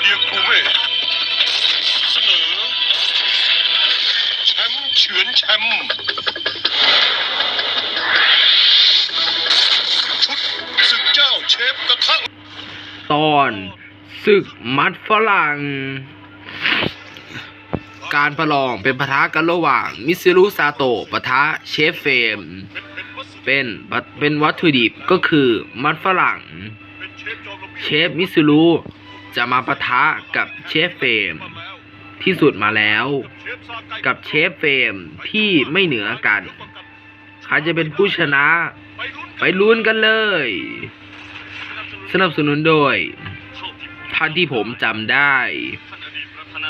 เดียคูเว่เสนอแชมป์เฉือนแชมป์ชุดศึกเจ้าเชฟกระทะตอนศึกมัดฝรั่ง การประลองเป็นปะทะกันระหว่างมิซิรุซาโตะปะทะเชฟเฟม เป็นเป็นวัตถุดิบก็คือมัดฝรั่ง เชฟมิซิรุ จะมาปะทะกับเชฟเฟรมที่สุดมาแล้ว กับเชฟเฟรมที่ไม่เหนือกันใครจะเป็นผู้ชนะ ไปลุ้นกันเลย สนับสนุนโดย ท่านที่ผมจำได้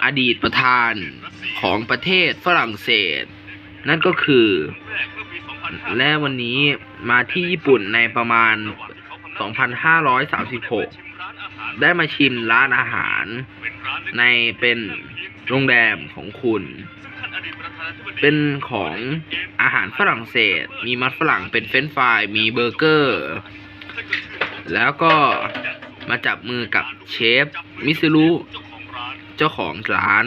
อดีตประธานของประเทศฝรั่งเศส นั่นก็คือ และวันนี้มาที่ญี่ปุ่นในประมาณ 2536 ได้มาชิมร้านอาหาร ในเป็นโรงแรมของคุณ เป็นของอาหารฝรั่งเศส มีมัดฝรั่งเป็นเฟรนช์ฟรายมีเบอร์เกอร์ แล้วก็มาจับมือกับเชฟ มิซิรุเจ้าของร้าน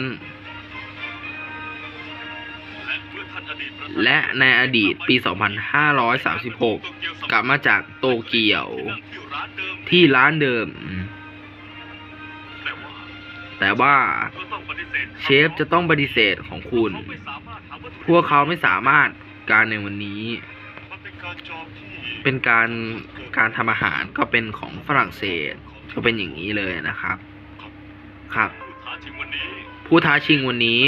และในอดีตปี 2536 กลับมาจากโตเกียว ที่ร้านเดิม แต่ว่าเชฟจะต้องปฏิเสธของคุณ พวกเขาไม่สามารถการในวันนี้ เป็นการการทำอาหารก็เป็นของฝรั่งเศส ก็เป็นอย่างนี้เลยนะครับ ครับ ผู้ท้าชิงวันนี้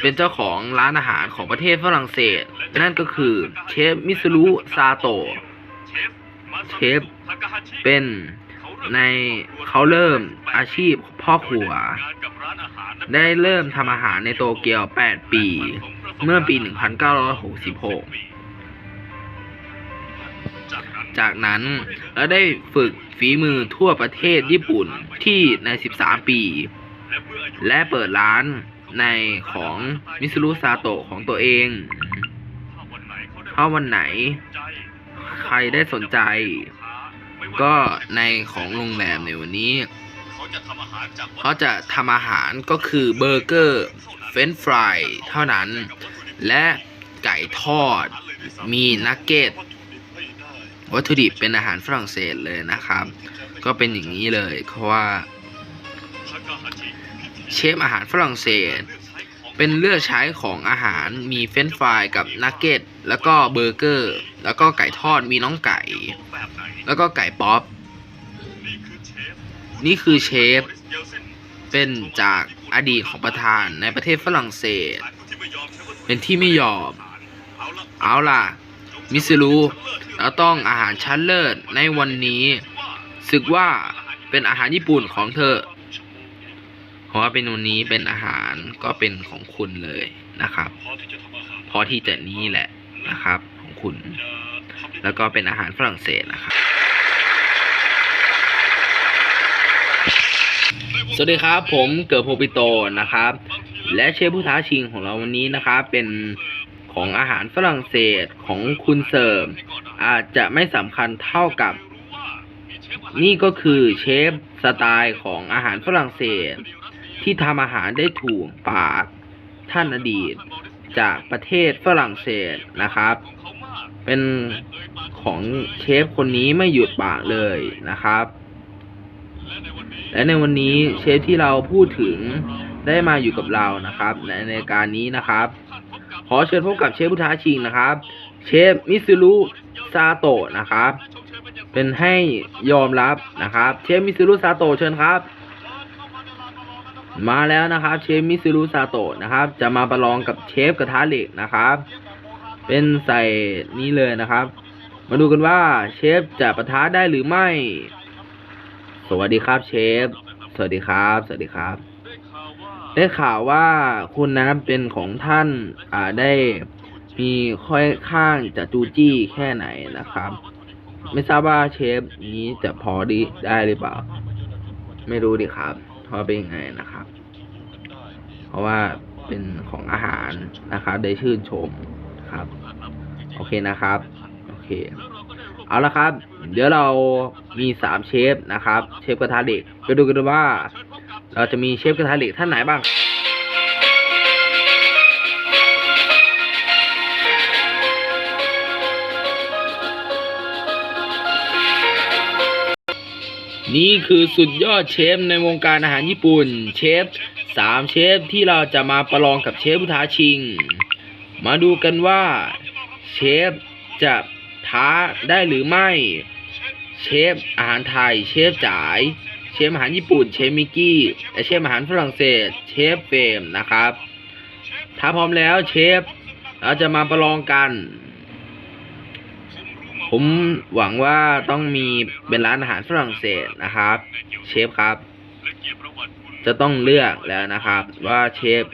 เป็นเจ้าของร้านอาหารของประเทศฝรั่งเศส นั่นก็คือเชฟมิสรุซาโตเชฟเป็นในเขาเริ่มอาชีพ พ่อครัว ได้เริ่มทำอาหารในโตเกียว 8 ปี เมื่อปี 1966 จากนั้นแล้วได้ฝึกฝีมือทั่วประเทศญี่ปุ่นที่ใน 13 ปี และเปิดร้านในของมิสรุซาโตะของตัวเองถ้าวันไหน ใครได้สนใจ ก็ในของโรงแรมในวันนี้ เขาจะทำอาหารก็คือเบอร์เกอร์เฟรนฟรายเท่านั้น และไก่ทอดมีนักเก็ตวัตถุดิบเป็นอาหารฝรั่งเศสเลยนะครับ ก็เป็นอย่างนี้เลยเพราะว่าเชฟอาหารฝรั่งเศส เป็นเลือกใช้ของอาหารมีเฟรนฟรายกับนักเก็ตแล้วก็เบอร์เกอร์ แล้วก็ไก่ทอดมีน้องไก่ แล้วก็ไก่ป๊อป นี่คือเชฟ เป็นจากอดีตของประธานในประเทศฝรั่งเศส เป็นที่ไม่ยอม เอาล่ะ มิสรูเราต้องอาหารชั้นเลิศในวันนี้สึกว่าเป็นอาหารญี่ปุ่นของเธอเพราะว่าเป็นวันนี้เป็นอาหารก็เป็นของคุณเลยนะครับ พอที่จะนี้แหละนะครับของคุณ แล้วก็เป็นอาหารฝรั่งเศสนะครับ สวัสดีครับ ผมเกิดโพปิโตนะครับ และเชฟผู้ท้าชิงของเราวันนี้นะครับ เป็นของอาหารฝรั่งเศสของคุณเสิร์ฟอาจจะไม่สำคัญเท่ากับ นี่ก็คือเชฟสไตล์ของอาหารฝรั่งเศส ที่ทำอาหารได้ถูกปากท่านอดีต จากประเทศฝรั่งเศสนะครับ เป็นของเชฟคนนี้ไม่หยุดปากเลยนะครับ และในวันนี้เชฟที่เราพูดถึงได้มาอยู่กับเรานะครับในในการนี้นะครับ ขอเชิญพบกับเชฟผู้ท้าชิงนะครับ เชฟมิซูรุซาโตะนะครับ เป็นให้ยอมรับนะครับ เชฟมิซูรุซาโตะเชิญครับ มาแล้วนะครับ เชฟมิซูรุซาโตะนะครับ จะมาประลองกับเชฟกระทะเหล็กนะครับ เป็นใส่นี้เลยนะครับ มาดูกันว่าเชฟจะประทะได้หรือไม่ สวัสดีครับเชฟ สวัสดีครับ สวัสดีครับ ได้ข่าวว่าคุณน้ำเป็นของท่านอ่าได้มีค่อยข้างจะจูจี้แค่ไหนนะครับ ไม่ทราบว่าเชฟนี้จะพอดีได้หรือเปล่า ไม่รู้ดิครับเพราะเป็นยังไงนะครับ เพราะว่าเป็นของอาหารนะครับ ได้ชื่นชมครับ โอเคนะครับ โอเค เอาละครับ เดี๋ยวเรามีสามเชฟนะครับ เชฟกระทะเด็กไปดูกันว่า เราจะมีเชฟกระทะเหล็กท่านไหนบ้างนี่คือสุดยอดเชฟในวงการอาหารญี่ปุ่น เชฟสามเชฟที่เราจะมาประลองกับเชฟผู้ท้าชิง มาดูกันว่า เชฟจะ ท้าได้หรือไม่ เชฟอาหารไทย เชฟจ๋าย เชฟอาหารญี่ปุ่น เชฟมิกกี้และเชฟอาหารฝรั่งเศส เชฟเฟมนะครับ ถ้าพร้อมแล้วเชฟ เราจะมาประลองกัน ผมหวังว่าต้องมีเป็นร้านอาหารฝรั่งเศสนะครับ เชฟครับ จะต้องเลือกแล้วนะครับ ว่าเชฟ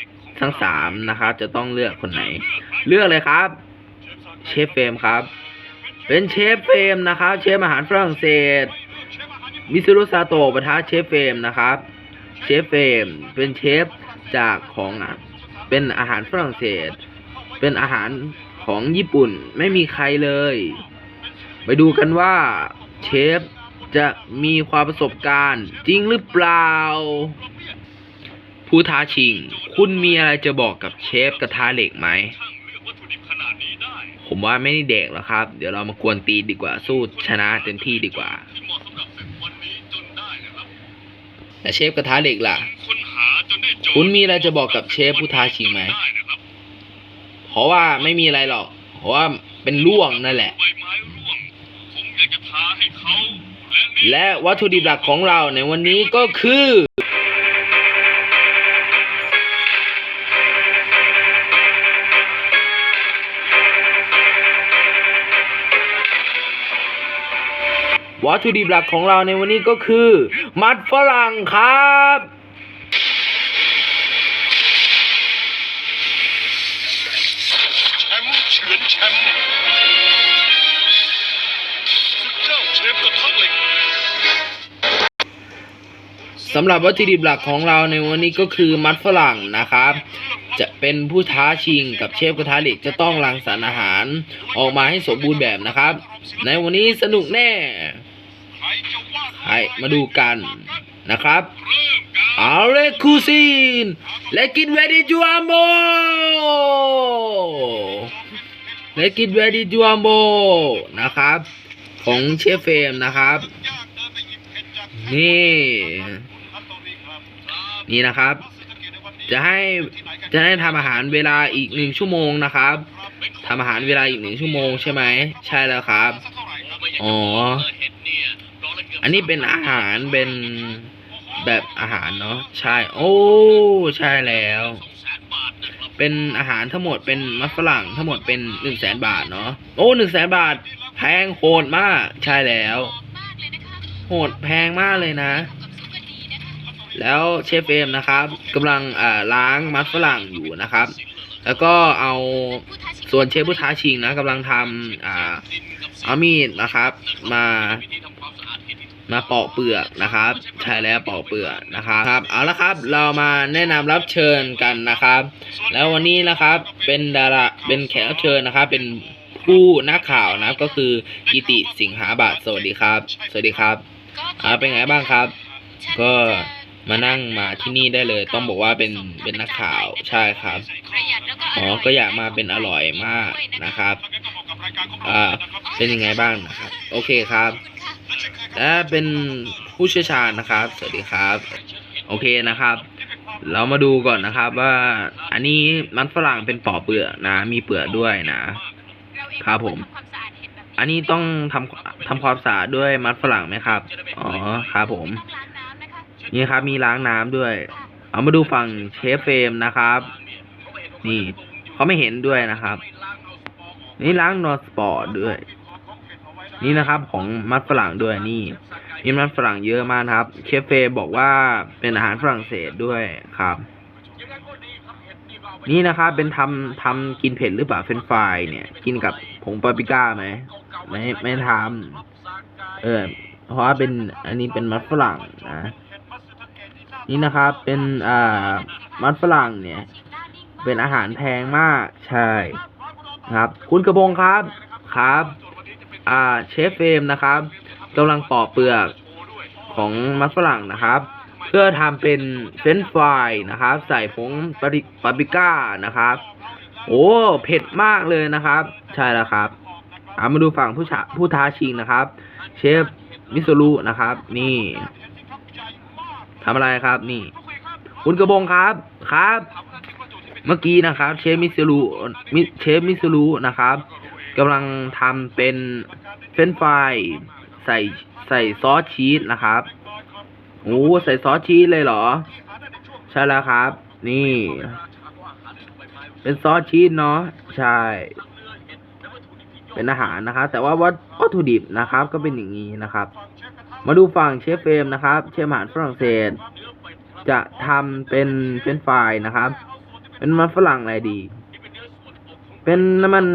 ทั้งสามนะครับ จะต้องเลือกคนไหน เลือกเลยครับ เชฟเฟมครับ เป็นเชฟเฟรมนะครับ เชฟอาหารฝรั่งเศส มิซูรุซาโตะประทะเชฟเฟรมนะครับ เชฟเฟรมเป็นเชฟจากของอะเป็นอาหารฝรั่งเศส เป็นอาหารของญี่ปุ่นไม่มีใครเลย ไปดูกันว่าเชฟจะมีความประสบการณ์จริงหรือเปล่า ผู้ท้าชิง คุณมีอะไรจะบอกกับเชฟกระทะเหล็กไหม ผมว่าไม่ได้เด็กหรอกครับ เดี๋ยวเรามากวนตีนดีกว่าสู้ชนะเต็มที่ดีกว่า แต่เชฟกระทะเหล็กล่ะ คุณมีอะไรจะบอกกับเชฟผู้ท้าชิงไหม เพราะว่าไม่มีอะไรหรอก เพราะว่าเป็นล่วงนั่นแหละ และวัตถุดิบหลักของเราในวันนี้ก็คือ วัตถุดิบหลักของเราในวันนี้ก็คือ มัดฝรั่งครับแชมป์เฉือนแชมป์สุดเจ้าเชฟกระทะเหล็กสำหรับวัตถุดิบหลักของเราในวันนี้ก็คือมัดฝรั่งนะครับ จะเป็นผู้ท้าชิงกับเชฟกระทะเหล็กจะต้องรังสรรค์อาหารออกมาให้สมบูรณ์แบบนะครับ ในวันนี้สนุกแน่ ให้มาดูกันนะครับเอาเลยคูซีนและกินเวดีจูอัมโบและกินเวดีจูอัมโบนะครับ ของเชฟเฟมนะครับ นี่นี่นะครับ จะให้จะให้ทำอาหารเวลาอีกหนึ่งชั่วโมงนะครับทำอาหารเวลาอีกหนึ่งชั่วโมงใช่ไหมใช่แล้วครับอ๋อ อันนี้เป็นอาหารเป็นแบบอาหารเนาะใช่โอ้ใช่แล้ว เป็นอาหารทั้งหมดเป็นมัสฝรั่งทั้งหมดเป็นหนึ่งแสนบาทเนาะโอ้หนึ่งแสนบาท แพงโหดมาก ใช่แล้ว โหดแพงมากเลยนะ แล้วเชฟเอมนะครับกำลังอ่าล้างมัสฝรั่งอยู่นะครับ แล้วก็เอาส่วนเชฟผู้ท้าชิงนะกำลังทำอ่าเอามีดนะครับ มา มาปอกเปลือกนะครับ ใช่แล้วปอกเปลือกนะครับครับเอาละครับเรามาแนะนำรับเชิญกันนะครับ แล้ววันนี้นะครับเป็นดาราเป็นแขกรับเชิญนะครับ เป็นผู้นักข่าวนะครับก็คือกิติสิงหาบาทสวัสดีครับ สวัสดีครับอ่าเป็นไงบ้างครับ ก็ มานั่งมาที่นี่ได้เลย ต้องบอกว่าเป็นเป็นนักข่าวใช่ครับอ๋อก็อยากมาเป็นอร่อยมากนะครับอ่าเป็นยังไงบ้างนะครับ โอเคครับและเป็นผู้เชี่ยวชาญนะครับ สวัสดีครับ โอเคนะครับ เรามาดูก่อนนะครับว่าอันนี้มันฝรั่งเป็นปอเปลือกนะ มีเปลือกด้วยนะครับผมอันนี้ต้องทำทำความสะอาดด้วยมัดฝรั่งไหมครับ อ๋อ ครับผม นี่ครับมีล้างน้ำด้วย เอามาดูฝั่งเชฟเฟรมนะครับ นี่เขาไม่เห็นด้วยนะครับ นี่ล้างนอสปอร์ตด้วย นี่นะครับของมัดฝรั่งด้วยนี่มีมัดฝรั่งเยอะมากครับ เชฟเฟรมบอกว่าเป็นอาหารฝรั่งเศสด้วยครับ นี่นะครับเป็นทำทำกินเผ็ดหรือเปล่าเฟรนฟรายเนี่ย กินกับผงปาปริก้าไหมไม่ไม่ทำเออเพราะว่าเป็นอันนี้เป็นมัดฝรั่งนะ นี่นะครับเป็นอ่ามัดฝรั่งเนี่ย เป็นอาหารแพงมากใช่ครับ คุณกระพงครับครับ อ่าเชฟเฟรมนะครับกำลังปอกเปลือกของมัดฝรั่งนะครับ เพื่อทำเป็นเฟรนฟรายนะครับ ใส่ผงปาปริปาปริก้านะครับ โอ้เผ็ดมากเลยนะครับ ใช่แล้วครับเอามาดูฝั่งผู้ชาผู้ท้าชิงนะครับ เชฟมิโซรุนะครับ นี่ ทำอะไรครับนี่ คุณกระบงครับครับ เมื่อกี้นะครับ เชฟมิซูรุมิเชฟมิซูรุนะครับกำลังทำเป็นเฟรนฟรายใส่ใส่ซอสชีสนะครับโอ้ใส่ซอสชีสเลยเหรอ ใช่แล้วครับ นี่ เป็นซอสชีสเนาะใช่ เป็นอาหารนะครับ แต่ว่าวัตวัตถุดิบนะครับ ก็เป็นอย่างนี้นะครับ มาดูฝั่งเชฟเฟรมนะครับ เชฟอาหารฝรั่งเศส จะทำเป็นเฟรนฟรายนะครับ เป็นมันฝรั่งอะไรดี เป็นน้ำมัน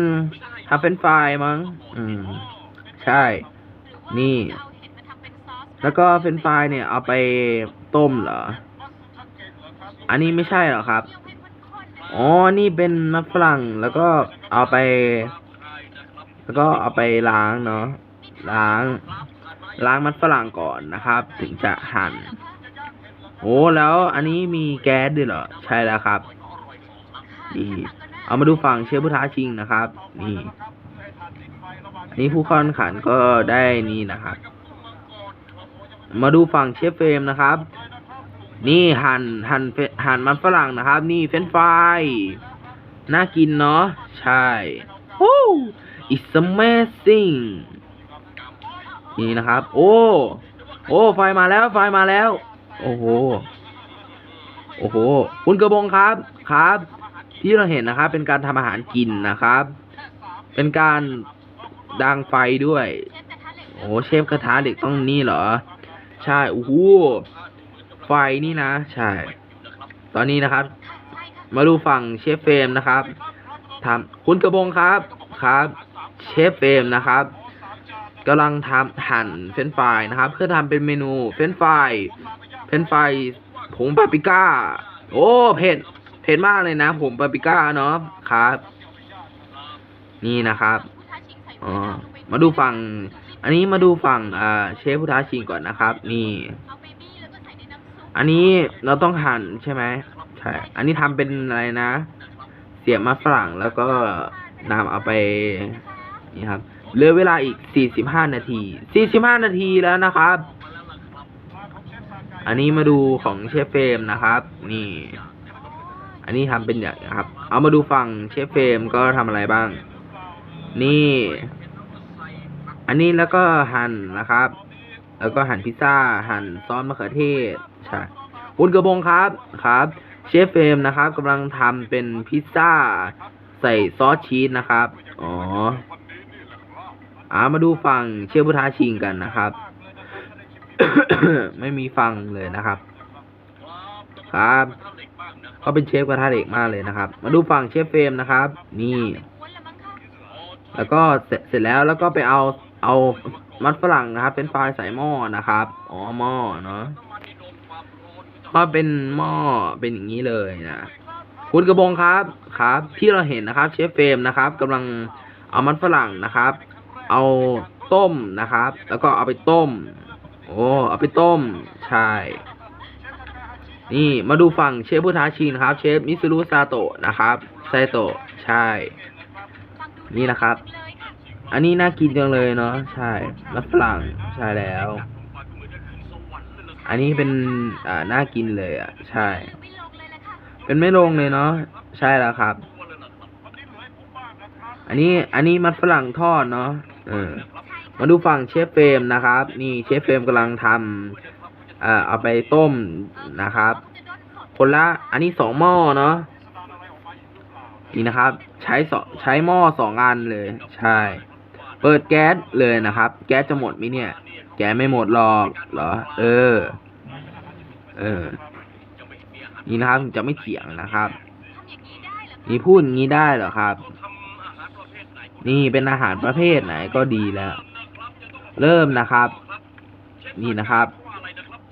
ทำเฟรนฟรายมั้ง อืม ใช่ นี่ แล้วก็เฟรนฟรายเนี่ย เอาไปต้มเหรอ อันนี้ไม่ใช่เหรอครับ อ๋อ นี่เป็นมันฝรั่ง แล้วก็เอาไป แล้วก็เอาไปล้างเนาะ ล้าง ล้างมันฝรั่งก่อนนะครับ ถึงจะหั่นโอ้แล้วอันนี้มีแก๊สด้วยเหรอ ใช่แล้วครับนี่เอามาดูฝั่งเชฟผู้ท้าชิงนะครับ นี่ นี่ผู้เข้าแข่งขันก็ได้นี่นะครับ มาดูฝั่งเชฟเฟรมนะครับ นี่หั่นหั่นหั่นมันฝรั่งนะครับ นี่เฟรนฟรายน่ากินเนาะใช่โอ้ it's amazing นี่นะครับ โอ้ โอ้ ไฟมาแล้ว ไฟมาแล้ว โอ้โห โอ้โห คุณกระบงครับ ครับ ที่เราเห็นนะครับ เป็นการทำอาหารกินนะครับ เป็นการดังไฟด้วย โอ้เชฟกระทะเหล็กต้องนี่เหรอ ใช่ โอ้โห ไฟนี่นะ ใช่ ตอนนี้นะครับ มาดูฝั่งเชฟเฟรมนะครับทำคุณกระบงครับ ครับ เชฟเฟรมนะครับ กำลังทำหั่นเฟรนฟรายนะครับ เพื่อทำเป็นเมนูเฟรนฟรายเฟรนฟรายผงปาปริก้า โอ้เผ็ดเผ็ดมากเลยนะผงปาปริก้าเนาะครับ นี่นะครับอ๋อมาดูฝั่ง อันนี้มาดูฝั่งอ่าเชฟผู้ท้าชิงก่อนนะครับ นี่ อันนี้เราต้องหั่นใช่ไหมใช่ อันนี้ทำเป็นอะไรนะ เสียบมาฝรั่งแล้วก็นำเอาไปนี่ครับ เหลือเวลาอีก 45 นาที 45 นาทีแล้วนะครับ อันนี้มาดูของเชฟเฟมนะครับ นี่ อันนี้ทำเป็นอย่างครับ เอามาดูฝั่งเชฟเฟมก็ทำอะไรบ้าง นี่ อันนี้แล้วก็หั่นนะครับ แล้วก็หั่นพิซซ่า หั่นซอสมะเขือเทศ ใช่คุณกระบงครับ ครับ เชฟเฟมนะครับกำลังทำเป็นพิซซ่า ใส่ซอสชีสนะครับ อ๋อ อ่ามาดูฝั่งเชฟพุทธาชิงกันนะครับ ไม่มีฟังเลยนะครับ ครับเขาเป็นเชฟกระทะเหล็กมากเลยนะครับ มาดูฝั่งเชฟเฟรมนะครับ นี่ แล้วก็เสร็จแล้วแล้วก็ไปเอาเอามัดฝรั่งนะครับเป็นไฟรายใส่หม้อนะครับอ๋อหม้อเนาะก็เป็นหม้อเป็นอย่างนี้เลยนะคุณกระบงครับครับ ที่เราเห็นนะครับ เชฟเฟรมนะครับกำลังเอามันฝรั่งนะครับ เอาต้มนะครับ แล้วก็เอาไปต้ม โอ้เอาไปต้ม ใช่ นี่มาดูฝั่งเชฟผู้ท้าชิงนะครับ เชฟมิซูรุซาโตะนะครับไซโตะใช่ นี่นะครับ อันนี้น่ากินจังเลยเนาะใช่มันฝรั่งใช่แล้ว อันนี้เป็นอ่าน่ากินเลยอะ ใช่ เป็นไม่ลงเลยเนาะใช่แล้วครับ อันนี้อันนี้มันฝรั่งทอดเนาะ เออ มาดูฝั่งเชฟเฟรมนะครับ นี่เชฟเฟรมกำลังทำเอ่าเอาไปต้มนะครับ คนละ อันนี้สองหม้อเนาะนี่นะครับ ใช้สใช้หม้อสองอันเลย ใช่ เปิดแก๊สเลยนะครับ แก๊สจะหมดไหมเนี่ย แก๊สไม่หมดหรอกเหรอ เออ เออ นี่นะครับจะไม่เถียงนะครับ นี่พูดอย่างนี้ได้เหรอครับ นี่เป็นอาหารประเภทไหนก็ดีแล้ว เริ่มนะครับ นี่นะครับ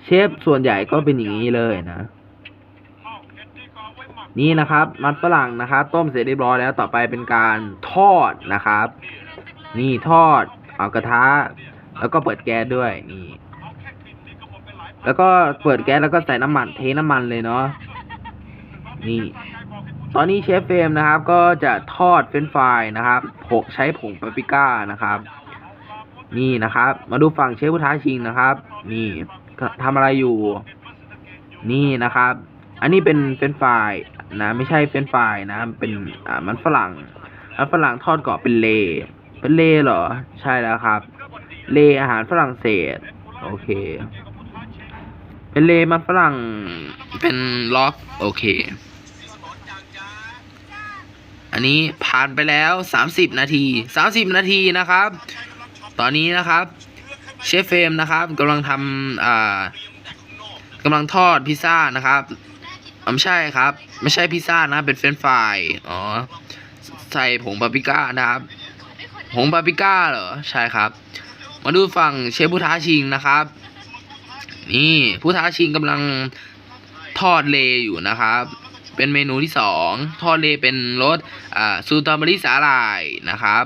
เชฟส่วนใหญ่ก็เป็นอย่างนี้เลยนะ นี่นะครับ มันฝรั่งนะครับ ต้มเสร็จเรียบร้อยแล้วต่อไปเป็นการทอดนะครับ นี่ทอด เอากระทะ แล้วก็เปิดแก๊สด้วยนี่ แล้วก็เปิดแก๊สแล้วก็ใส่น้ำมันเทน้ำมันเลยเนาะนี่ ตอนนี้เชฟเฟรมนะครับ ก็จะทอดเฟรนฟรายนะครับผงใช้ผงปาปริก้านะครับ นี่นะครับ มาดูฝั่งเชฟผู้ท้าชิงนะครับ นี่ทำอะไรอยู่ นี่นะครับ อันนี้เป็นเฟรนฟรายนะ ไม่ใช่เฟรนฟรายนะ เป็นอ่ามันฝรั่งมันฝรั่งทอดกรอบเป็นเล เป็นเลเหรอ ใช่แล้วครับ เลอาหารฝรั่งเศส โอเค เป็นเลมันฝรั่งเป็นล็อก โอเค อันนี้ผ่านไปแล้วสามสิบนาทีสามสิบนาทีนะครับ ตอนนี้นะครับเชฟเฟรมนะครับกำลังทำอ่ากำลังทอดพิซซ่านะครับไม่ใช่ครับ ไม่ใช่พิซซ่านะเป็นเฟรนฟรายอ๋อใส่ผงปาปริก้านะครับผงปาปริก้าเหรอใช่ครับ มาดูฝั่งเชฟผู้ท้าชิงนะครับ นี่ผู้ท้าชิงกำลังทอดเลอยู่นะครับ เป็นเมนูที่สองทอดเลเป็นรสอ่าซูตรอเบอรี่สาหร่ายนะครับ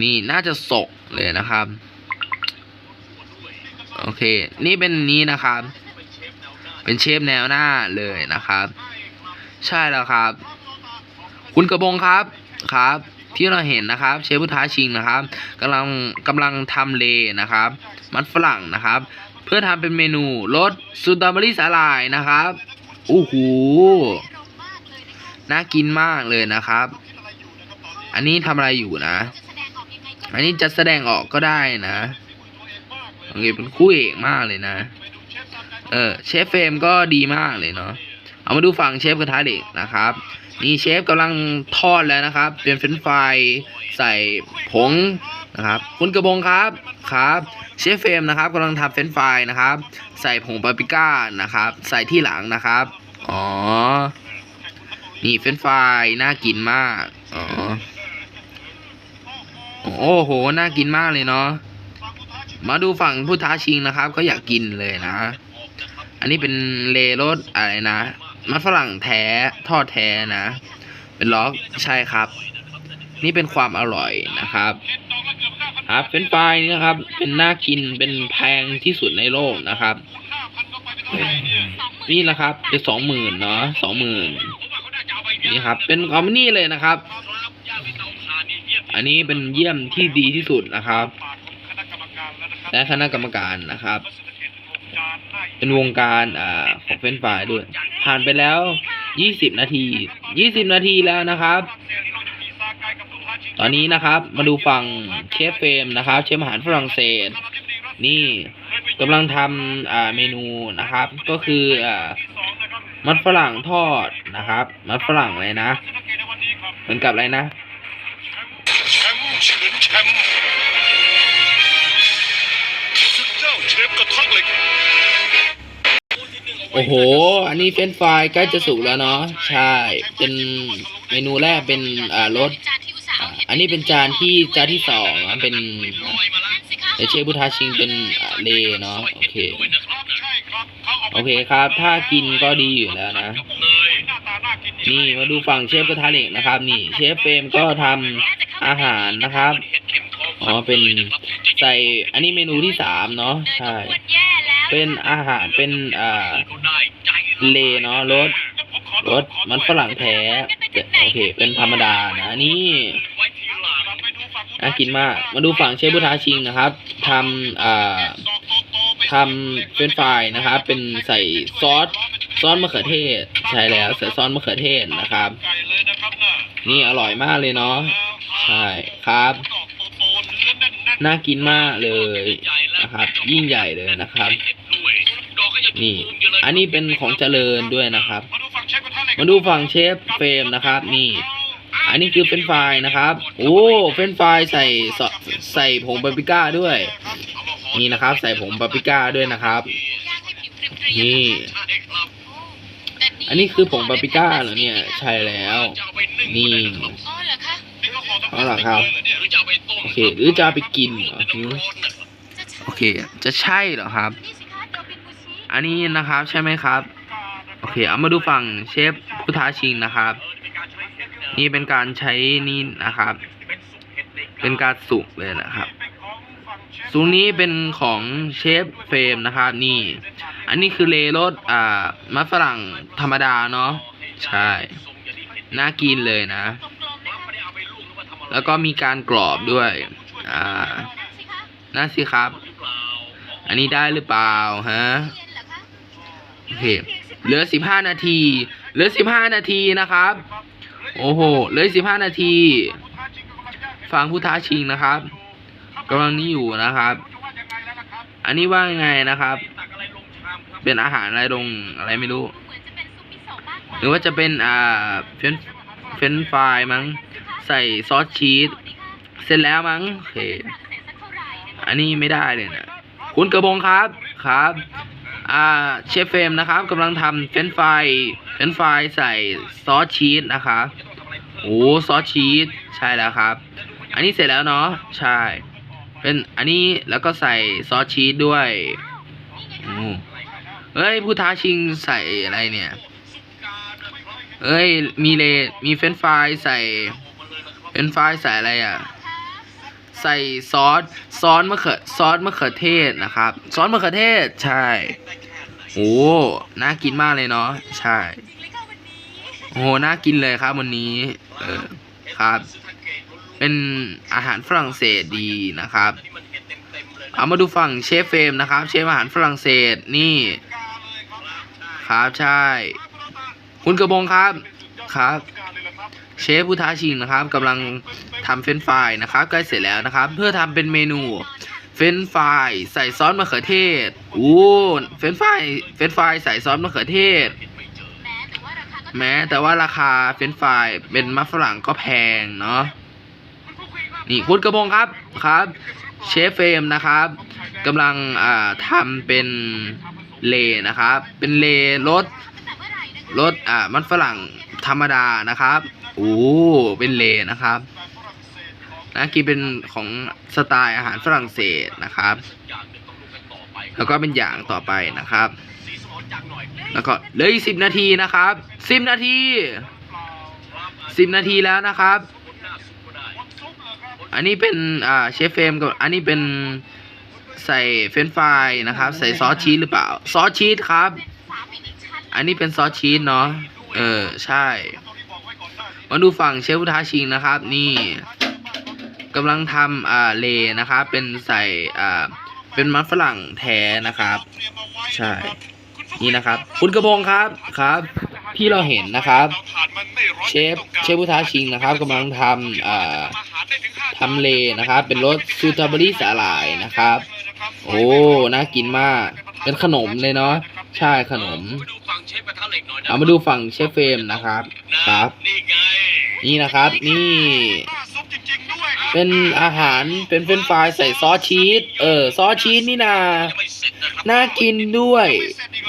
นี่น่าจะสกเลยนะครับ โอเค นี่เป็นนี้นะครับ เป็นเชฟแนวหน้าเลยนะครับ ใช่แล้วครับ คุณกระบงครับครับ ที่เราเห็นนะครับ เชฟผู้ท้าชิงนะครับกำลังกำลังทำเลนะครับ มันฝรั่งนะครับ เพื่อทำเป็นเมนูรสสตรอเบอรี่สาหร่ายนะครับ โอ้โหน่ากินมากเลยนะครับ อันนี้ทำอะไรอยู่นะ อันนี้จะแสดงออกก็ได้นะโอเคเป็นคู่เอกมากเลยนะ เออเชฟเฟรมก็ดีมากเลยเนาะ เอามาดูฝั่งเชฟกระทะเหล็กนะครับนี่เชฟกำลังทอดแล้วนะครับ เป็นเฟรนฟรายใส่ผงนะครับ คุณกระบงครับครับ เชฟเฟรมนะครับกำลังทำเฟรนฟรายนะครับ ใส่ผงปาปริก้านะครับ ใส่ที่หลังนะครับอ๋อนี่เฟรนฟรายน่ากินมากอ๋อโอ้โหน่ากินมากเลยเนาะมาดูฝั่งผู้ท้าชิงนะครับ ก็อยากกินเลยนะ อันนี้เป็นเลรสอะไรนะ มันฝรั่งแท้ทอดแท้นะ เป็นล็อกใช่ครับ นี่เป็นความอร่อยนะครับ ครับเฟรนช์ฟรายนี่นะครับ เป็นน่ากินเป็นแพงที่สุดในโลกนะครับ นี่นะครับเป็นสองหมื่นเนาะสองหมื่นนี่ครับ เป็นคอมนี่เลยนะครับ อันนี้เป็นเยี่ยมที่ดีที่สุดนะครับ และคณะกรรมการนะครับ เป็นวงการอ่าของเฟรนช์ฟรายด้วย ผ่านไปแล้วยี่สิบนาทียี่สิบนาทีแล้วนะครับ ตอนนี้นะครับมาดูฝั่งเชฟเฟรมนะครับ เชฟอาหารฝรั่งเศส นี่กำลังทำอ่าเมนูนะครับ ก็คืออ่ามันฝรั่งทอดนะครับ มันฝรั่งเลยนะ เหมือนกับอะไรนะ ฟกระทะเหล็กโอ้โห อันนี้เฟรนช์ฟรายใกล้จะสุกแล้วเนาะ ใช่ เป็นเมนูแรกเป็นอ่ารสอ่าอันนี้เป็นจานที่จานที่สองนะเป็นเดี๋ยวเชฟบุทาชิงเป็นอ่าเลเนาะ โอเค โอเคครับ ถ้ากินก็ดีอยู่แล้วนะ นี่มาดูฝั่งเชฟกระทะเหล็กนะครับ นี่ เชฟเฟรมก็ทำอาหารนะครับ อ๋อเป็นใส่อันนี้เมนูที่สามเนาะใช่เป็นอาหารเป็นอ่าเลเนาะรสรสมันฝรั่งแท้โอเค เป็นธรรมดานะนี่น่ากินมาก มาดูฝั่งเชฟบุทาชิงนะครับทำอ่าทำเฟรนฟรายนะครับ เป็นใส่ซอสซอสมะเขือเทศ ใช่แล้วใส่ซอสมะเขือเทศนะครับ นี่อร่อยมากเลยเนาะใช่ครับ น่ากินมากเลยนะครับ ยิ่งใหญ่เลยนะครับ นี่ อันนี้เป็นของเจริญด้วยนะครับ มาดูฝั่งเชฟเฟรมนะครับ นี่ อันนี้คือเฟรนฟรายนะครับ โอ้เฟรนฟรายใส่ใส่ผงปาปริก้าด้วย นี่นะครับ ใส่ผงปาปริก้าด้วยนะครับ นี่ อันนี้คือผงปาปริก้าเหรอเนี่ย ใช่แล้ว นี่อ๋อ เหรอคะเอาล่ะครับ โอเค หรือจะเอาไปกินเหรอหือโอเค จะใช่เหรอครับนี่สิคะโดบิกุชิอันนี้นะครับใช่ไหมครับ โอเค เอามาดูฝั่งเชฟผู้ท้าชิงนะครับ นี่เป็นการใช้นี่นะครับ เป็นการสุกเลยนะครับ สูงนี้เป็นของเชฟเฟรมนะครับ นี่ อันนี้คือเลรสอ่ามัฝรั่งธรรมดาเนาะใช่ น่ากินเลยนะกลมๆนะคะ แล้วก็มีการกรอบด้วย อ่านั่นสิคะน่าสิครับ อันนี้ได้หรือเปล่าฮะเหรอคะโอเคเหลือสิบห้านาที เหลือสิบห้านาทีนะครับ โอ้โห เหลือสิบห้านาที ฟังผู้ท้าชิงนะครับกำลังนี้อยู่นะครับ อันนี้ว่ายังไงนะครับ เป็นอาหารอะไรลงอะไรไม่รู้ หรือว่าจะเป็นอ่าเฟนเฟนฟรายมั้ง ใส่ซอสชีสเสร็จแล้วมั้งโอเคฝรั่งเศสสักเท่าไหร่นะคะอันนี้ไม่ได้เลยนะคุณกระบงครับครับ อ่าเชฟเฟรมนะครับกำลังทำเฟรนฟรายเฟรนฟรายใส่ซอสชีสนะครับโอ้ซอสชีสใช่แล้วครับ อันนี้เสร็จแล้วเนาะใช่ เป็นอันนี้แล้วก็ใส่ซอสชีสด้วยเฮ้ยผู้ท้าชิงใส่อะไรเนี่ยเอ้ยมีเลมีเฟรนฟรายใส่ เฟรนช์ฟใส่อะไรอะ ใส่ซอสซอสมะเขือซอสมะเขือเทศนะครับ ซอสมะเขือเทศใช่โอ้น่ากินมากเลยเนาะใช่โอ้โหน่ากินเลยครับวันนี้ เออครับ เป็นอาหารฝรั่งเศสดีนะครับ เอามาดูฝั่งเชฟเฟรมนะครับ เชฟอาหารฝรั่งเศสนี่ ครับใช่ คุณกระบงครับครับ เชฟผู้ท้าชิงนะครับกำลังทำเฟรนฟรายนะครับใกล้เสร็จแล้วนะครับ เพื่อทำเป็นเมนูเฟรนฟรายใส่ซอสมะเขือเทศโอ้เฟรนฟรายเฟรนฟรายใส่ซอสมะเขือเทศ แม้แต่ว่าราคาก็แต่ว่าราคาเฟรนฟรายเป็นมัฟฝรั่งก็แพงเนาะนี่คุณกระบงครับครับเชฟเฟรมนะครับกำลังอ่าทำเป็นเลนะครับ เป็นเลรสแต่เมื่อไหร่นะคะรสอ่ามันฝรั่ง ธรรมดานะครับ โอ้ เป็นเลนะครับนะกินเป็นของสไตล์อาหารฝรั่งเศสนะครับ แล้วก็เป็นอย่างต่อไปนะครับ แล้วก็เหลืออีกสิบนาทีนะครับสิบนาทีสิบนาทีแล้วนะครับ อันนี้เป็นอ่าเชฟเฟรมกับอันนี้เป็นใส่เฟรนฟรายนะครับ ใส่ซอสชีสหรือเปล่า ซอสชีสครับ อันนี้เป็นซอสชีสเนาะ เออ ใช่ มาดูฝั่งเชฟพุทธาชิงนะครับ นี่กำลังทำอ่าเลนะครับ เป็นใส่อ่าเป็นมันฝรั่งแท้นะครับ ใช่ นี่นะครับ คุณกระบงครับครับ ที่เราเห็นนะครับ เชฟเชฟพุทธาชิงนะครับกำลังทำอ่าทำเลนะครับ เป็นรสซูตาเบอรี่สาหร่ายนะครับ โอ้ น่ากินมาก เป็นขนมเลยเนาะใช่ขนมไปดูฝั่งเชฟกระทะเหล็กหน่อยนะเอามาดูฝั่งเชฟเฟรมนะครับครับ นี่ไงนี่นะครับ นี่ซุปจริงๆด้วยเป็นอาหารเป็นเฟรนช์ฟรายใส่ซอสชีสเออซอสชีสนี่นายังไม่เสร็จนะครับน่ากินด้วย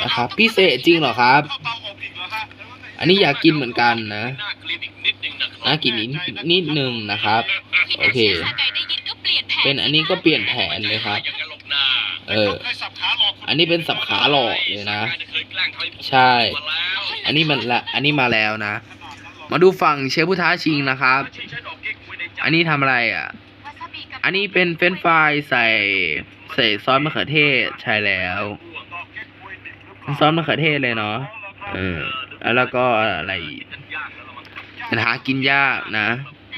นะครับพิเศษจริงเหรอครับเข้าเตาอบอีกเหรอฮะอันนี้อยากกินเหมือนกันนะน่าคลินิกนิดนึงนะครับน่ากินนิดนิดนึงนะครับ โอเคชาไก่ได้ยินก็เปลี่ยนแผนเป็นอันนี้ก็เปลี่ยนแผนเลยครับอย่างนั้นหรอกนะเออ อกอันนี้เป็นสับขาหลอกเลยนะเคยแกล้งทำให้ผมใช่มาแล้วอันนี้มันละ อันนี้มาแล้วนะ มาดูฝั่งเชฟผู้ท้าชิงนะครับใช้ดอกเก๊กฮวยในใจอันนี้ทำอะไรอะวาซาบิกับอันนี้เป็นเฟรนช์ฟรายใส่ใส่ซอสมะเขือเทศใช่แล้วเป็นซอสมะเขือเทศเลยเนาะ เออ แล้วก็อะไรอีกมันหากินยากนะ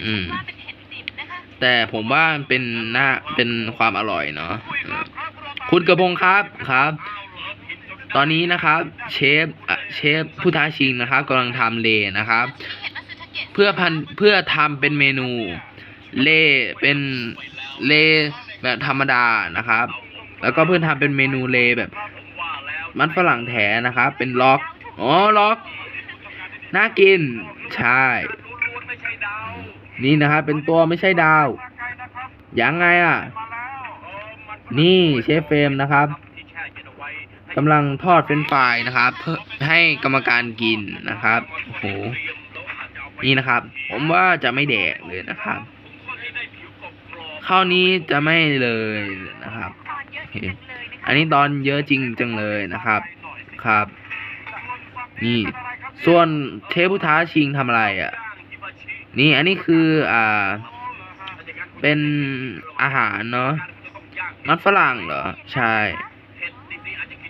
อืมว่าเป็นเห็ดดิบนะคะแต่ผมว่ามันเป็นหน้าเป็นความอร่อยเนาะเออ คุณกระพงครับครับ ตอนนี้นะครับ เชฟเชฟผู้ท้าชิงนะครับกำลังทำเลนะครับ เพื่อพันเพื่อทำเป็นเมนู เลเป็นเลแบบธรรมดานะครับ แล้วก็เพื่อทำเป็นเมนูเลแบบ มันฝรั่งแท้นะครับ เป็นล็อกอ๋อล็อกน่ากินใช่นี่นะครับเป็นตัวไม่ใช่ดาวยังไงอะ นี่เชฟเฟรมนะครับกำลังทอดเฟรนฟรายนะครับ เพื่อให้กรรมการกินนะครับโอ้โหนี่นะครับ ผมว่าจะไม่แดกเลยนะครับข้าวนี้จะไม่เลยนะครับ อันนี้ตอนเยอะจริงจังเลยนะครับ ครับ นี่ ส่วนเทพผู้ท้าชิงทำอะไรอะ นี่อันนี้คืออ่า เป็นอาหารเนาะ มันฝรั่งเหรอ ใช่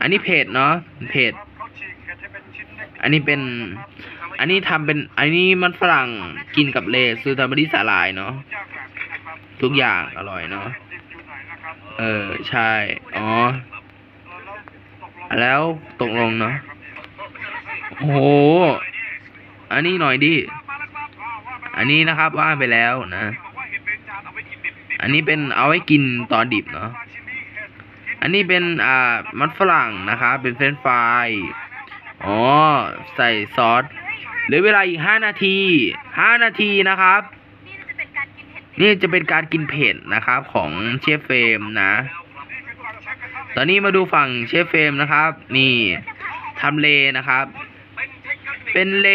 อันนี้เผ็ดเนาะเผ็ดอันนี้เป็น อันนี้ทำเป็น อันนี้มันฝรั่งกินกับเลซูตาบอรี่สาหร่ายเนาะ ทุกอย่างอร่อยเนาะ เออ ใช่ อ๋อ แล้วตกลงเนาะ โอ้โห อันนี้หน่อยดิ อันนี้นะครับว่าไปแล้วนะ อันนี้เป็นเอาไว้กินตอนดิบเนาะ อันนี้เป็นอ่ามันฝรั่งนะครับเป็นเฟรนฟรายอ๋อใส่ซอสเหลือเวลาอีกห้านาทีห้านาทีนะครับ นี่จะเป็นการกินเผ็ดนะครับของเชฟเฟรมนะ ตอนนี้มาดูฝั่งเชฟเฟรมนะครับ นี่ทำเลนะครับ เป็นเล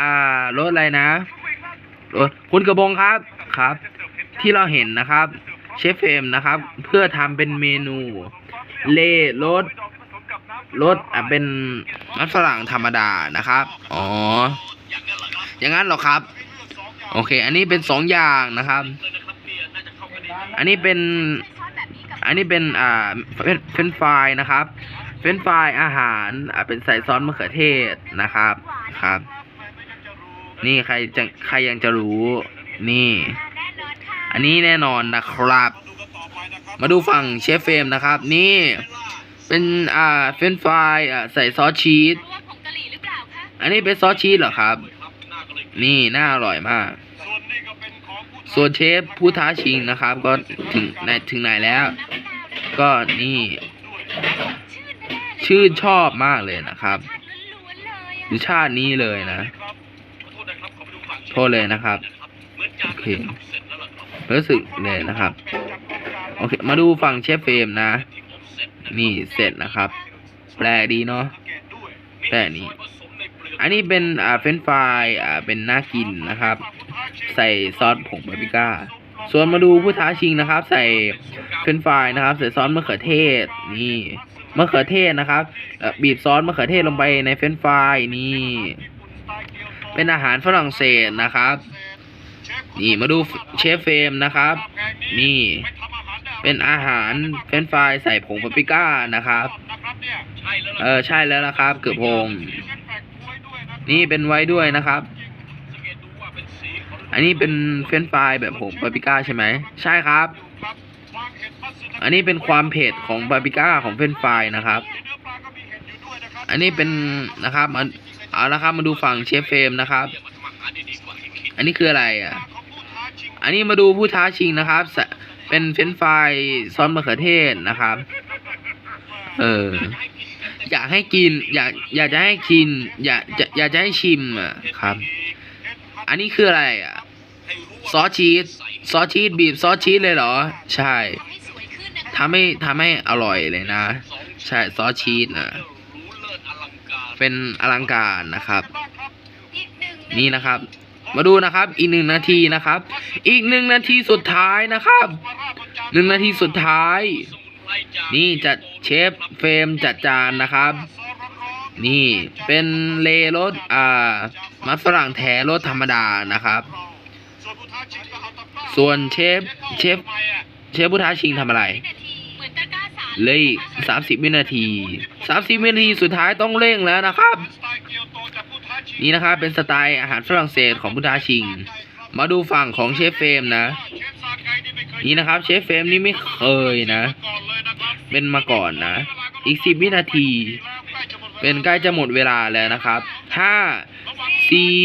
อ่ารสอะไรนะรสคุณกระบงครับครับ ที่เราเห็นนะครับเชฟเฟรมนะครับ เพื่อทำเป็นเมนู เลรสรสอะเป็นมันฝรั่งธรรมดานะครับ อ๋อ อย่างนั้นหรอครับ โอเค อันนี้เป็นสองอย่างนะครับ อันนี้เป็น อันนี้เป็นอ่าเฟรนฟรนช์ฟรายนะครับ เฟรนฟรายอาหารอ่าเป็นใส่ซอสมะเขือเทศนะครับ ครับ นี่ใครจะใครยังจะรู้ นี่ อันนี้แน่นอนนะครับ มาดูฝั่งเชฟเฟรมนะครับ นี่เป็นอ่าเฟรนฟรายอ่าใส่ซอสชีสอันนี้เป็นซอสชีสเหรอครับ นี่น่าอร่อยมาก ส่วนเชฟผู้ท้าชิงนะครับ ก็ถึงไหนถึงไหนแล้ว ก็นี่ ชื่นชอบมากเลยนะครับชาติล้วนๆเลยอะรสชาตินี้เลยนะ โทษเลยนะครับ โอเค รู้สึกเลยนะครับ โอเค มาดูฝั่งเชฟเฟรมนะ นี่เสร็จนะครับ แปลดีเนาะแปลนี้ อันนี้เป็นอ่าเฟนฟรายอ่าเป็นน่ากินนะครับ ใส่ซอสผงบาร์บีก้า ส่วนมาดูผู้ท้าชิงนะครับ ใส่เฟนฟรายนะครับ ใส่ซอสมะเขือเทศนี่มะเขือเทศนะครับ บีบซอสมะเขือเทศลงไปในเฟรนฟรายนี่ เป็นอาหารฝรั่งเศสนะครับ นี่มาดูเชฟเฟรมนะครับ นี่เป็นอาหารเฟรนฟรายใส่ผงปาปริก้านะครับ เออใช่แล้วนะครับ เกือบพง นี่เป็นไว้ด้วยนะครับ อันนี้เป็นเฟรนฟรายแบบผงปาปริก้าใช่ไหม ใช่ครับ อันนี้เป็นความเผ็ดของปาปริก้าของเฟรนฟรายนะครับ อันนี้เป็นนะครับมาเอาละครับมาดูฝั่งเชฟเฟรมนะครับ อันนี้คืออะไรอะ อันนี้มาดูผู้ท้าชิงนะครับ เป็นเฟนฟายซอสมะเขือเทศนะครับ เออ อยากให้กิน อยากอยากจะให้กิน อยากจะอยากจะให้ชิมอะครับ อันนี้คืออะไรอะซอสชีสซอสชีสบีบซอสชีสเลยเหรอ ใช่ทำให้ทำให้อร่อยเลยนะ ใช่ซอสชีสนะเป็นอลังการนะครับ นี่นะครับ มาดูนะครับ อีกหนึ่งนาทีนะครับ อีกหนึ่งนาทีสุดท้ายนะครับหนึ่งนาทีสุดท้าย นี่จัดเชฟเฟรมจัดจานนะครับ นี่เป็นเลรสอ่ามัสรั่งแท้รสธรรมดานะครับ ส่วนเชฟเชฟเชฟผู้ท้าชิงทำอะไรเลยสามสิบวินาทีสามสิบวินาทีสุดท้ายต้องเร่งแล้วนะครับ นี่นะครับเป็นสไตล์อาหารฝรั่งเศสของพุทธาชิง มาดูฝั่งของเชฟเฟมนะ นี่นะครับเชฟเฟมนี่ไม่เคยนะ เป็นมาก่อนนะ อีกสิบวินาที เป็นใกล้จะหมดเวลาแล้วนะครับห้าสี่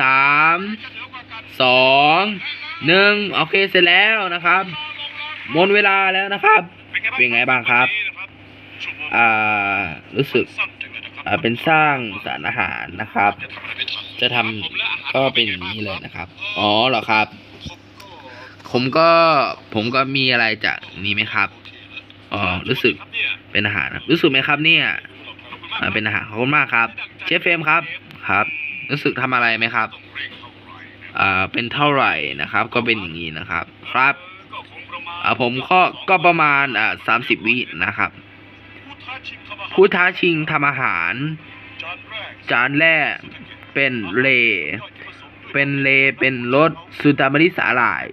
สามสองหนึ่งโอเคเสร็จแล้วนะครับ หมดเวลาแล้วนะครับ เป็นไงบ้างครับ อ่า รู้สึก เป็นสร้างสารอาหารนะครับ จะทำก็เป็นอย่างนี้เลยนะครับ อ๋อเหรอครับ ผมก็ผมก็มีอะไรจากนี้ไหมครับอ๋อรู้สึกเป็นอาหารรู้สึกไหมครับ เนี่ยอ่าเป็นอาหารขอบคุณมากครับ เชฟเฟมครับครับ รู้สึกทำอะไรไหมครับอ่าเป็นเท่าไหร่นะครับ ก็เป็นอย่างนี้นะครับ ครับอ่าผมก็ก็ประมาณอ่าสามสิบวินะครับ ผู้ท้าชิงทำอาหาร จานแรกเป็นเล เป็นเลเป็นรสสุตามริสาหร่าย